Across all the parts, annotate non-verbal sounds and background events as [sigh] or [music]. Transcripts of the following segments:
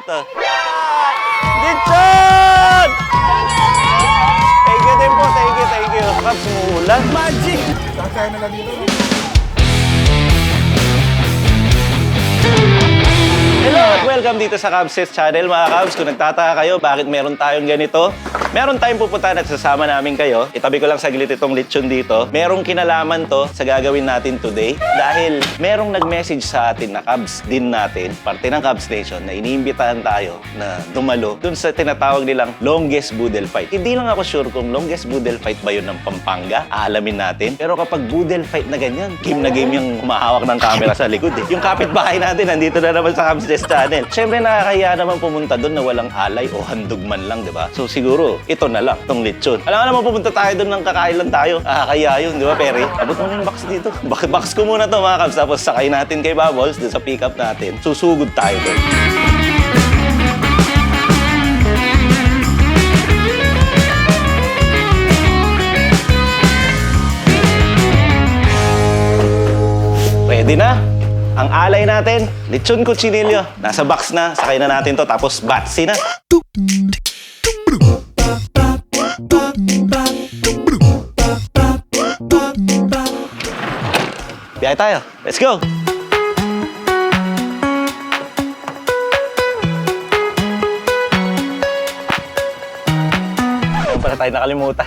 Eto. Lechon! Thank you din po, thank you, thank you. Kaps, umuulan. Magic! Kaya nila dito. Hello at welcome dito sa Cubses Channel mga Cubs. Kung nagtataka kayo bakit meron tayong ganito, meron tayong pupuntahan at sasama namin kayo. Itabi ko lang saglit itong lechon dito. Merong kinalaman to sa gagawin natin today dahil merong nag-message sa atin na Cubs din natin, parte ng Cubs Nation, na iniimbitahan tayo na dumalo dun sa tinatawag nilang longest boodle fight. Hindi lang ako sure kung longest boodle fight ba yun ng Pampanga, aalamin natin. Pero kapag boodle fight na ganyan, game na game yung humahawak ng camera sa likod eh. Yung kapitbahay natin, nandito na naman sa Cubs Nest Channel. Siyempre nakakaya naman pumunta doon na walang alay o handog man lang, di ba? So siguro, ito na lang, itong lechon. Alam naman pupunta tayo doon ng kakain lang tayo. Nakakaya yun, di ba, Perry? Abot mo yung box dito. [laughs] Box, box ko muna to mga Cubs. Tapos sakay natin kay Bubbles doon sa pickup natin. Susugod tayo doon. Ready na? Ang alay natin, lechon kutsinilyo. Nasa box na, sakay na natin to, tapos batsi na. Biyay tayo. Let's go! Ayun pala tayo nakalimutan.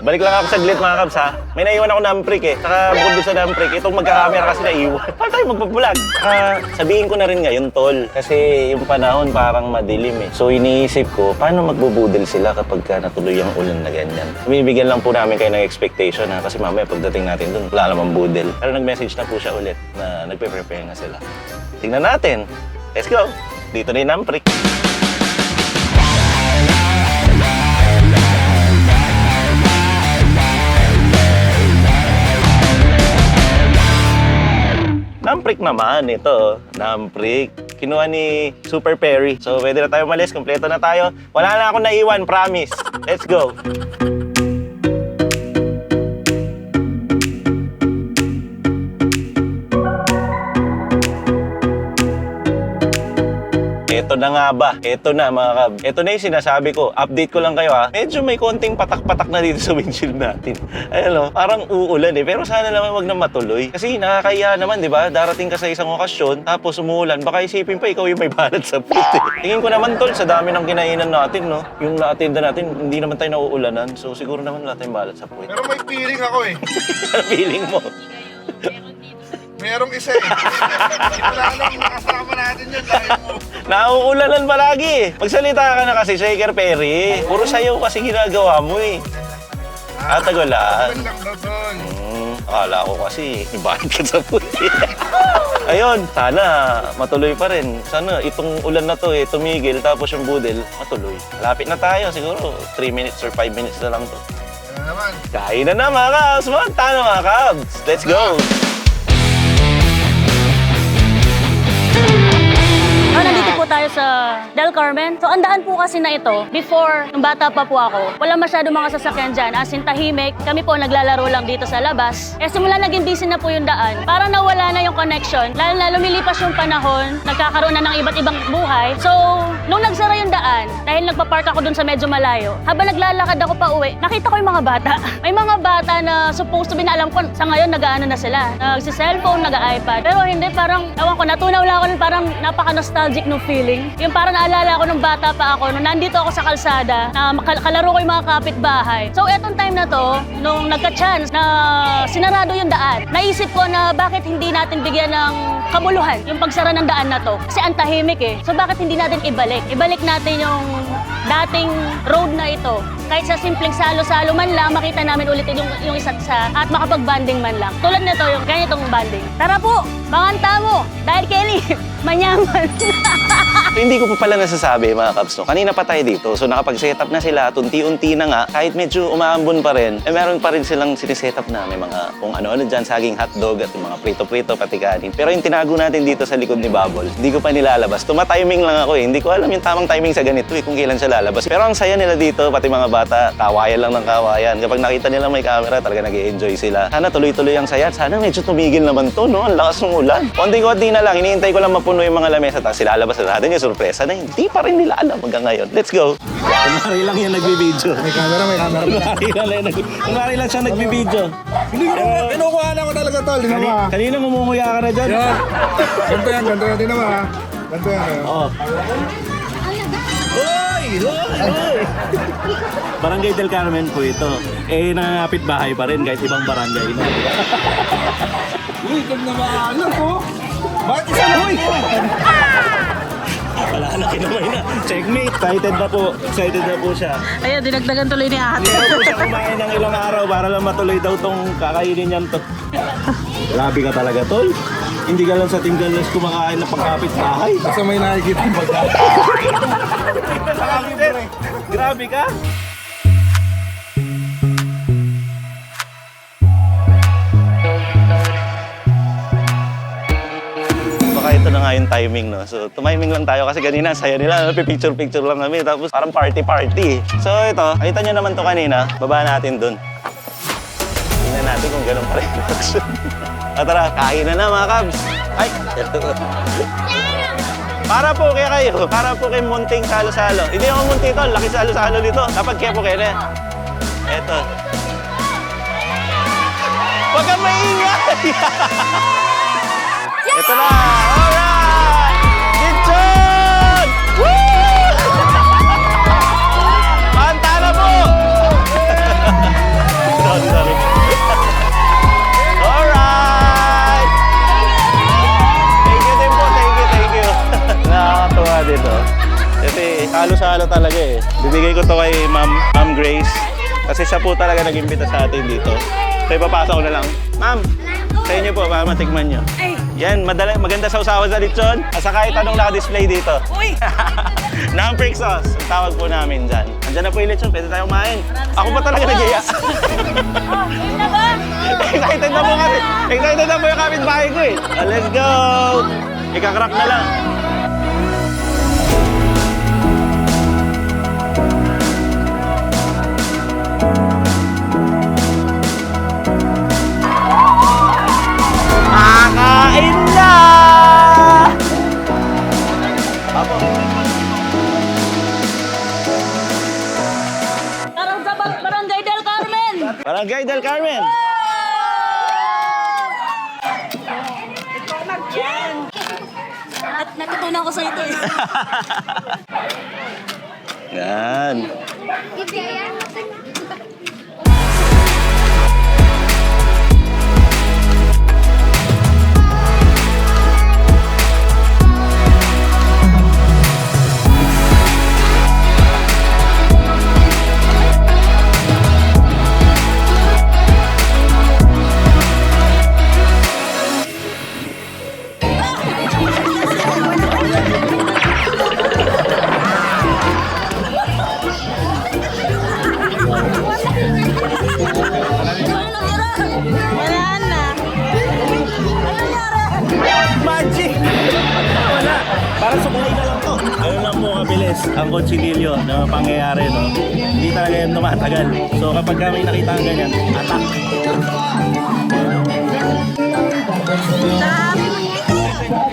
Balik lang ako saglit mga kabs ha. May naiwan ako namprik eh. Saka bukod doon sa namprik, itong magkakamera kasi naiwan. Paano tayo magpapulag? Saka sabihin ko na rin ngayon tol. Kasi yung panahon parang madilim eh. So iniisip ko, paano magbubudel sila kapag ka natuloy ang ulan na ganyan? Binibigyan lang po namin kayo ng expectation ha. Kasi mamaya pagdating natin doon, wala namang budel. Pero nag-message na po siya ulit na nagpe-prepare na sila. Tingnan natin. Let's go! Dito na yung namprik. Namprik naman ito. Namprik. Kinuha ni Super Perry. So, pwede na tayo malis. Kompleto na tayo. Wala na ako naiwan, promise. Let's go. Ito na nga ba? Ito na mga kab. Ito na yung sinasabi ko. Update ko lang kayo ha. Medyo may konting patak-patak na dito [laughs] sa windshield natin. Ayun o, parang uulan eh. Pero sana naman wag na matuloy. Kasi nakakaya naman, di ba? Darating ka sa isang okasyon, tapos umuulan. Baka isipin pa ikaw yung may balat sa puti. Tingin ko naman tol, sa dami ng kinainan natin, no? Yung na-attendan natin, hindi naman tayo nauulanan. So siguro naman wala tayong balat sa puti. Pero may feeling ako eh. Ano [laughs] feeling mo? Merong isa eh. Wala lang makasama natin yun dahil mo. Nauulanan palagi. Magsalita ka na kasi, Shaker Perry. Puro sa'yo kasi ginagawa mo eh. Ah, tagulan. Lang daw doon. Hmm, akala ko kasi ibahan ka sa puti. [laughs] Ayun, sana matuloy pa rin. Sana itong ulan na to eh, tumigil tapos yung budel, matuloy. Lapit na tayo, siguro 3 minutes or 5 minutes na lang to. Ano naman? Kain na na mga! Mga tano mga Cubs! Let's go! Tayo sa Del Carmen. So, ang daan po kasi na ito, before, nung bata pa po ako, wala masyado mga sasakyan dyan. As in, tahimik. Kami po naglalaro lang dito sa labas. Eh, simula naging busy na po yung daan. Parang nawala na yung connection. Lalo na lumilipas yung panahon, nagkakaroon na ng iba't ibang buhay. So, nung nagsara yung daan, dahil nagpa-park ako dun sa medyo malayo, habang naglalakad ako pa uwi, nakita ko yung mga bata. [laughs] May mga bata na supposed to be na alam ko sa ngayon nag-ano na sila. Nagsi-cellphone, nag-iPad. Pero hindi, parang, ewan ko, natunaw lang ako parang napaka-nostalgic no feeling. Yung parang naalala ko nung bata pa ako, nung nandito ako sa kalsada, na kalaro ko yung mga kapitbahay. So, etong time na to, nung nagka-chance na sinarado yung daan, naisip ko na bakit hindi natin bigyan ng kabuluhan yung pagsara ng daan na to. Kasi ang tahimik eh. So, bakit hindi natin ibalik? Ibalik natin yung dating road na ito. Kahit sa simpleng salo-salo man lang, makita namin ulit yung, yung isa't isa at makapag-banding man lang. Tulad nito, yung ganitong banding. Tara po, manganta mo! Dahil Kelly, [laughs] manyaman. Hindi ko pa pala nasasabi mga Cubs, no? Kanina pa tayo dito, so nakapag-set up na sila, at unti-unti na nga, kahit medyo umaambon pa rin, eh meron pa rin silang siniset up na may mga kung ano-ano dyan, saging hotdog at mga prito-prito, pati kanin. Pero yung tinago natin dito sa likod ni Bubble, hindi ko pa nilalabas. Tuma-timing lang ako eh, hindi ko alam yung tamang timing sa ganito eh, kung kailan siya lalabas. Pero ang saya nila dito, pati mga bata, kawayan lang ng kawayan. Kapag nakita nila may camera, talaga nag enjoy sila. Sana tuloy-tuloy ang saya, sana medyo tumigil naman to, no? Ang lakas ng ulan. Konting-konti na lang, hinihintay ko lang mapuno yung mga lamesa, tapos ilalabas na natin yung sorpresa na hindi pa rin nila alam hanggang ngayon. Let's go! Kunwari lang yan nagbibideo. May camera, may camera. Kunwari lang, yan lang siya nagbibideo. Hindi ko naman, kinukuha na ko talaga tol. Di naman ha. Kanina umumuya ka na dyan. Yan. Ganto yan, ganto yan. Di naman ha. Ganto yan. eh. Oo. Hoy! Hoy! Hoy! Barangay del Carmen po ito. Eh, nangangapit bahay pa rin kahit ibang barangay na. Uy, kag na maalam ko. Bakit isa lang po? Palalaki naman na. Checkmate. Excited na po. Excited na po siya. Ayan, dinagdagan tuloy ni ate. Hindi na po siya kumain ng ilang araw para lang matuloy daw tong kakainin niyan to. Grabe ka talaga, tol. Hindi ka lang sa tinggalas kumakain ng pangkapit bahay. Basta may nakikita yung pagkain. Grabe ka. Timing, no? So, tumiming lang tayo kasi kanina, saya nila, picture-picture lang kami, tapos parang party-party. So, ito, nakita nyo naman to kanina, baba natin dun. Tingnan natin kung ganun pa rin yung action. Ah, tara, kain na na mga kabs. Ay! Para po kaya kayo, para po kay munting salo-salo. Hindi ako munti to, laki salo-salo dito. Dapat kaya po kayo na. Eto. Huwag kang maingay! [laughs] Ito na! Alright! Kasi halo-halo talaga eh. Bibigay ko to kay Ma'am, Ma'am Grace. Kasi siya po talaga nag-imbita sa atin dito. So ipapasa ko na lang. Ma'am, sa inyo po, para matikman nyo. Yan, madala, maganda sa usawa sa lechon. At saka itanong naka-display dito. Uy! [laughs] Namprick sauce, ang tawag po namin dyan. Andyan na po yung lechon, pwede tayo kumain. Ako pa talaga nag-iya. [laughs] Excited na po kasi. Excited na po yung kapitbahay ko eh. Ah, let's go! Ikakrack na lang. Barangay del Carmen. At natutunan ko sa ito eh. [laughs] Yan. Wala pangyayari, no? Hindi talaga yan tumatagal. So kapag kami nakita ang ganyan, attack.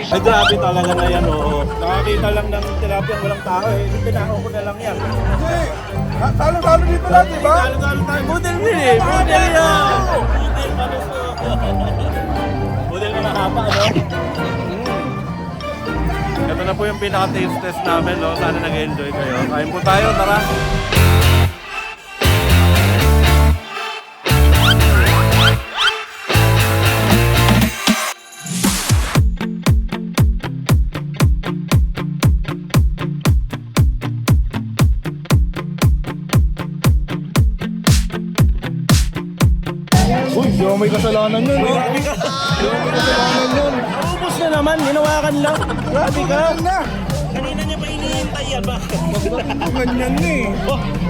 Ay, grabe talaga na yan, oo. Nakakita lang ng tilapia walang tao eh. Tinako ko na lang yan. Hindi. Talo-talo dito lang, di ba? Talo-talo tayo. Budel din eh. Budel yan. Budel. Budel na mahaba, no? Ito na po yung pinaka-taste test namin, no? Sana nag-enjoy kayo. Kain po tayo, tara. Uy, di ako may kasalanan yun, Grabe ka. Kanina niya pa hinihintay yan ba? Ganyan eh. [laughs] Oh.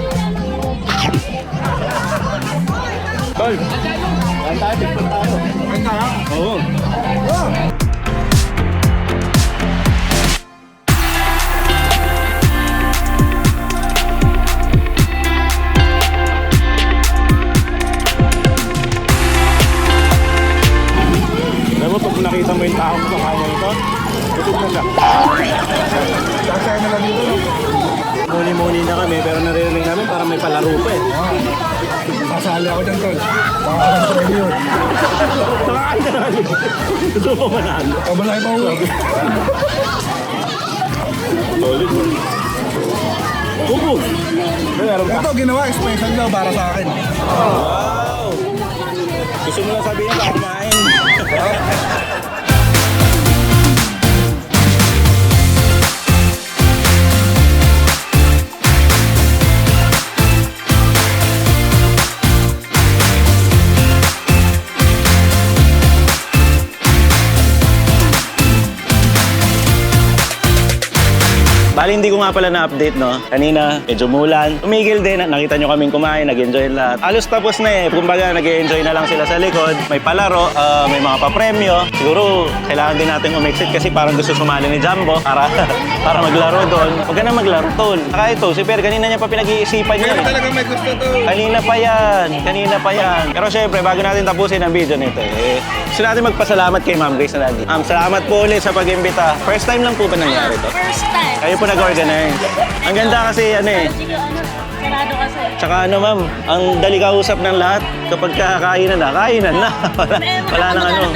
Manalo. Pabalay pa uwi. Solid pa. Ito, ginawa, special daw para sa akin. Wow! Gusto mo lang sabihin na kumain. [laughs] Bali, hindi ko nga pala na-update, no? Kanina, medyo mulan. Tumigil din. Nakita nyo kaming kumain, nag-enjoy lahat. Alos tapos na eh. Kumbaga, nag-enjoy na lang sila sa likod. May palaro, ah, may mga papremyo. Siguro, kailangan din natin umexit kasi parang gusto sumali ni Jumbo para, [laughs] para maglaro doon. Huwag ka na maglaro, tol. Saka ito, si Per, kanina niya pa pinag-iisipan niya. Pero eh. talaga may gusto to. Kanina pa yan. Kanina pa yan. Pero syempre, bago natin tapusin ang video nito, eh, gusto natin magpasalamat kay Ma'am Grace na Ma'am, salamat po ulit sa pag-imbita. First time lang po ba nangyari to? First time. Kayo po nag-organize. Ang ganda kasi ano eh. Sarado kasi. Tsaka ano ma'am, ang dali kausap ng lahat kapag kakainan na, kainan na. [laughs] wala, wala nang ano.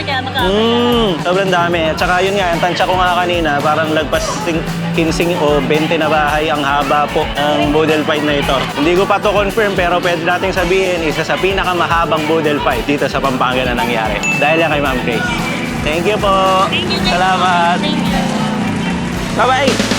Mm, sobrang dami. At saka yun nga, ang tansya ko nga kanina, parang lagpas ting- 15 o 20 na bahay ang haba po ng Boodle Fight na ito. Hindi ko pa to confirm pero pwede nating sabihin isa sa pinakamahabang Boodle Fight dito sa Pampanga na nangyari. Dahil yan kay Ma'am Grace. Thank you po. Thank you. Salamat. Thank you. Bye-bye!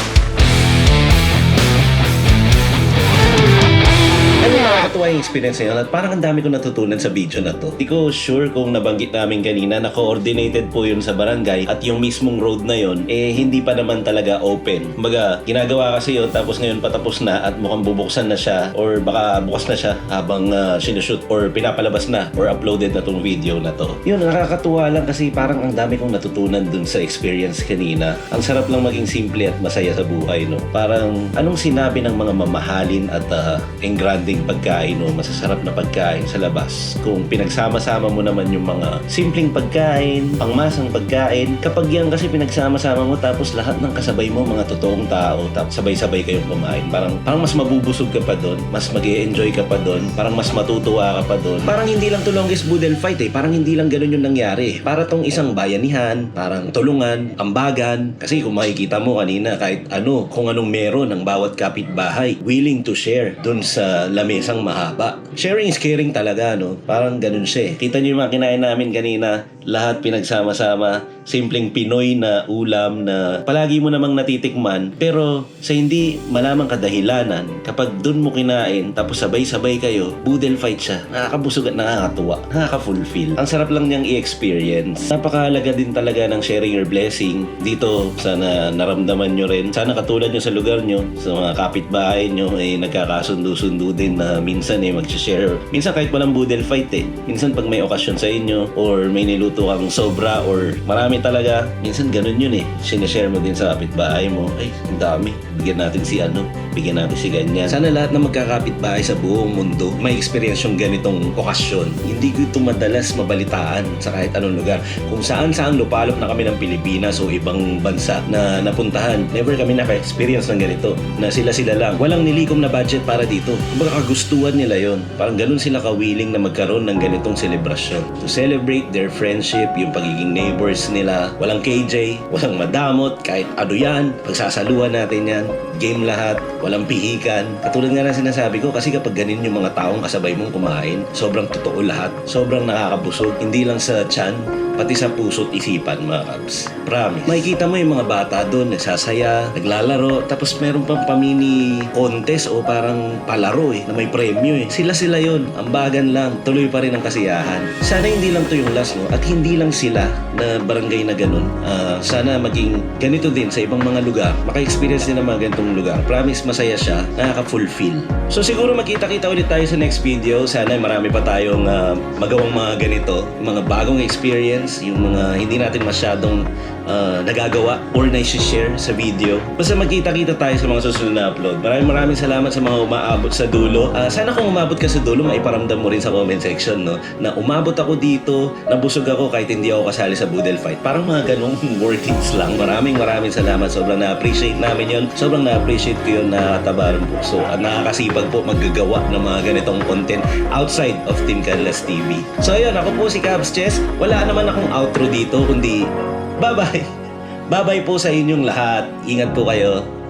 ¡Ay, nakakatuwa yung experience yun at parang ang dami ko natutunan sa video na to. Hindi ko sure kung nabanggit namin kanina na coordinated po yun sa barangay at yung mismong road na yun eh hindi pa naman talaga open. Kumbaga, ginagawa kasi yun tapos ngayon patapos na at mukhang bubuksan na siya or baka bukas na siya habang uh, sinushoot or pinapalabas na or uploaded na tong video na to. Yun, nakakatuwa lang kasi parang ang dami kong natutunan dun sa experience kanina. Ang sarap lang maging simple at masaya sa buhay, no? Parang anong sinabi ng mga mamahalin at uh, engranding pagkain o masasarap na pagkain sa labas kung pinagsama-sama mo naman yung mga simpleng pagkain, pangmasang pagkain. Kapag yan kasi pinagsama-sama mo tapos lahat ng kasabay mo mga totoong tao tapos sabay-sabay kayong kumain. Parang, parang mas mabubusog ka pa doon, mas mag enjoy ka pa doon, parang mas matutuwa ka pa doon. Parang hindi lang to longest boodle fight eh. Parang hindi lang ganun yung nangyari. Para tong isang bayanihan, parang tulungan, ambagan. Kasi kung makikita mo kanina kahit ano, kung anong meron ng bawat kapitbahay, willing to share doon sa lamesang mahaba. Sharing is caring talaga, no? Parang ganun siya eh. Kita niyo yung mga kinain namin kanina, lahat pinagsama-sama, simpleng Pinoy na ulam na palagi mo namang natitikman, pero sa hindi malamang kadahilanan, kapag doon mo kinain, tapos sabay-sabay kayo, boodle fight siya. Nakakabusog at nakakatuwa, nakaka-fulfill. Ang sarap lang niyang i-experience. Napakahalaga din talaga ng sharing your blessing. Dito, sana naramdaman nyo rin. Sana katulad nyo sa lugar nyo, sa mga kapitbahay nyo, eh nagkakasundo-sundo din na minsan eh mag-share. Minsan kahit walang boodle fight eh. Minsan pag may okasyon sa inyo, or may niluto kang sobra, or marami talaga, minsan ganun yun eh. Sinashare mo din sa kapitbahay mo. Ay, ang dami. Bigyan natin si ano, bigyan natin si ganyan. Sana lahat ng magkakapitbahay sa buong mundo may experience yung ganitong okasyon. Hindi ko ito madalas mabalitaan sa kahit anong lugar. Kung saan-saan lupalop na kami ng Pilipinas o ibang bansa na napuntahan, never kami naka-experience ng ganito. Na sila-sila lang. Walang nilikom na budget para dito. Kumbaga kagustuhan nila yon. Parang ganun sila ka-willing na magkaroon ng ganitong selebrasyon. To celebrate their friendship, yung pagiging neighbors nila. Walang KJ, walang madamot, kahit ano yan. Pagsasaluhan natin yan. Game lahat, walang pihikan. Katulad nga na sinasabi ko, kasi kapag ganin yung mga taong kasabay mong kumain, sobrang totoo lahat. Sobrang nakakabusog. Hindi lang sa chan, pati sa puso't isipan mga kabs. Promise. Makikita mo yung mga bata doon, nagsasaya, naglalaro, tapos meron pang pamini contest o parang palaro eh, na may premyo eh. Sila-sila yon ambagan lang, tuloy pa rin ang kasiyahan. Sana hindi lang to yung last no, at hindi lang sila na barangay na ganun. Ah, sana maging ganito din sa ibang mga lugar, maka-experience din ng mga ganitong lugar. Promise masaya siya, nakaka-fulfill. So siguro makita-kita ulit tayo sa next video. Sana marami pa tayong ah, magawang mga ganito, mga bagong experience, yung mga hindi natin masyadong ah, nagagawa or na-share sa video. Basta magkita-kita tayo sa mga susunod na upload. Maraming maraming salamat sa mga umaabot sa dulo. Ah, sana kung umabot ka sa dulo, maiparamdam mo rin sa comment section no, na umabot ako dito, nabusog ako kahit hindi ako kasali sa Boodle Fight. Parang mga ganong [laughs] workings lang. Maraming maraming salamat. Sobrang na-appreciate namin yon. Sobrang na-appreciate ko yun na tabaran po. So, at nakakasipag po maggagawa ng mga ganitong content outside of Team Canlas TV. So, ayun, ako po si Cabs Chess. Wala naman akong outro dito, kundi bye-bye. Bye-bye po sa inyong lahat. Ingat po kayo.